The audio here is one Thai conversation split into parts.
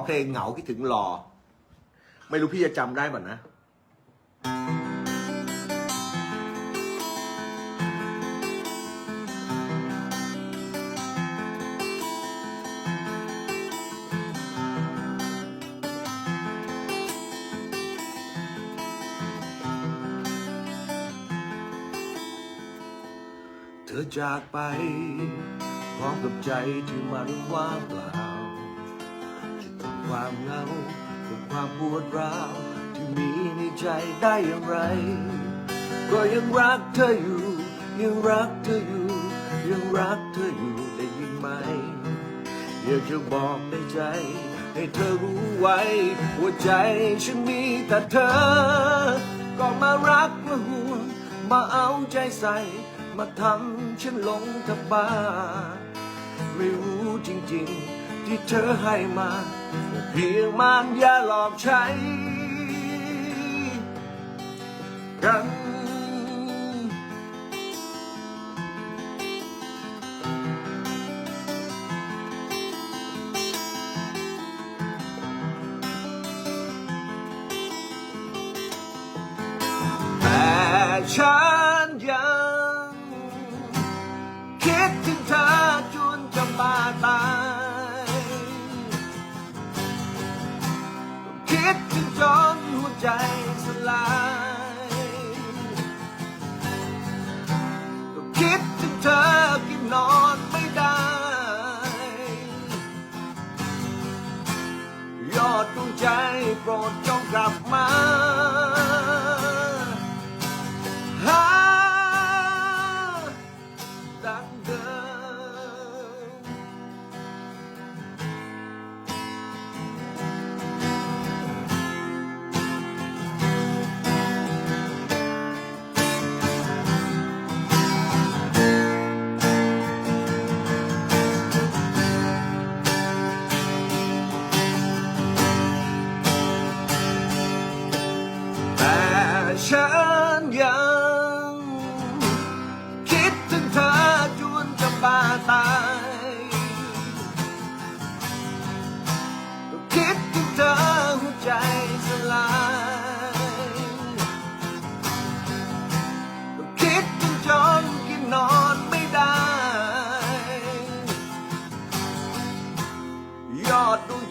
เพลงเหงาคิดถึงรอไม่รู้พี่จะจำได้ป่ะนะ เธอจากไป พร้อมกับใจที่มันว่างเปล่า ความเหงากับความปวดร้าวที่มีในใจได้อย่างไร ก็ยังรักเธออยู่ ยังรักเธออยู่ ยังรักเธออยู่ได้ยินไหมอยากจะบอกในใจ ให้เธอรู้ไว้ หัวใจฉันมีแต่เธอ ก็มารักมาห่วงมาเอาใจใส่ มาทำฉันหลงทับบ้า ไม่รู้จริงๆ ที่เธอให้มาเพียงมารยาหลอกใช้กันแต่ฉันยังคิดถึงเธอ คิดถึงจนหัวใจสลายก็คิดถึงเธอกินนอนไม่ได้ ยอดดวงใจโปรดจงกลับมา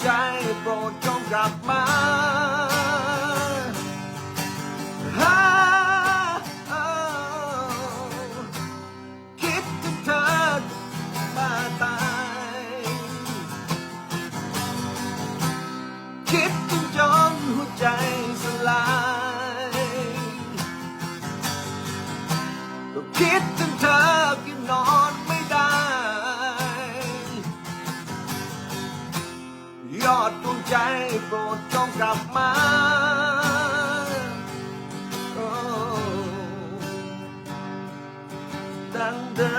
ใจโปรดจงกลับมา โปรดจงกลับมาดังเดิ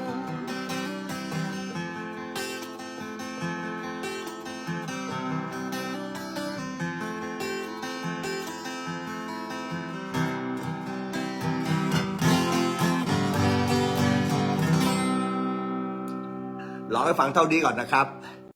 มลอให้ฟังเท่านี้ก่อนนะครับ